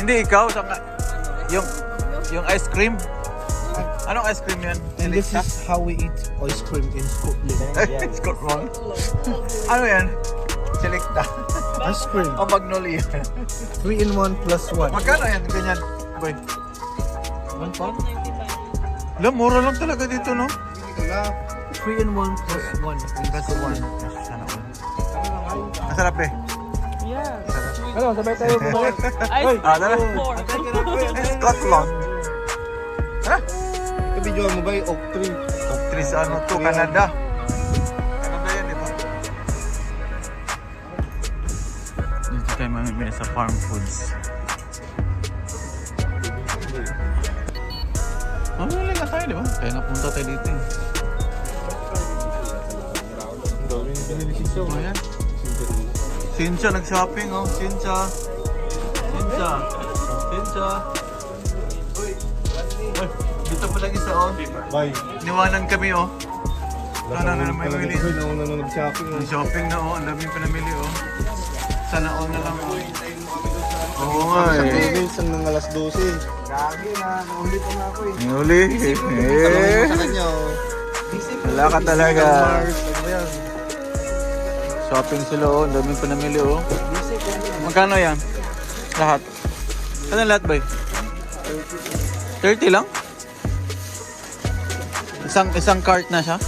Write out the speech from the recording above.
Hindi ikaw, sa yung yung ice cream. Anong ice cream yan? And this is how we eat ice cream in Scotland. Scotland. Ano yan? Selecta. ice cream. o Magnolia. 3 in 1 plus 1. Magkano yan? Ganyan. Boy. One pound? Alam, mura lang talaga dito, no? 3 in 1 plus 1. Best one. Sana all. Masarap eh. Ano, sabay tayo bumalik. Ice Ah, tara. four. Scotland. Ha? Kabidyo mo ba yung oak tree? Tris ano to, Canada. Canada yan, di ba? Dito tayo mamimili sa farm foods. Mamili na tayo, di ba? Kaya napunta tayo dito eh. Oh, yan. Sincha nag-shopping, oh. Sincha. Sincha. Sincha. Uy. Dito pa lang isa, oh. Bye. Niwanan kami, oh. Ano na naman mamili? Nauna na nag-shopping. Ang shopping na, oh. Ang daming pinamili, oh. Sana all na lang, oh. Oo nga, Sa eh. Philippines, hanggang alas 12. Gagi na, nauli pa nga ako eh. Huli. Eh. Sa kanya oh. Wala ka talaga. Shopping sila, oh. Ang daming pinamili, oh. Magkano yan? Lahat? Ano lahat, boy? 30 lang? Isang isang cart na siya?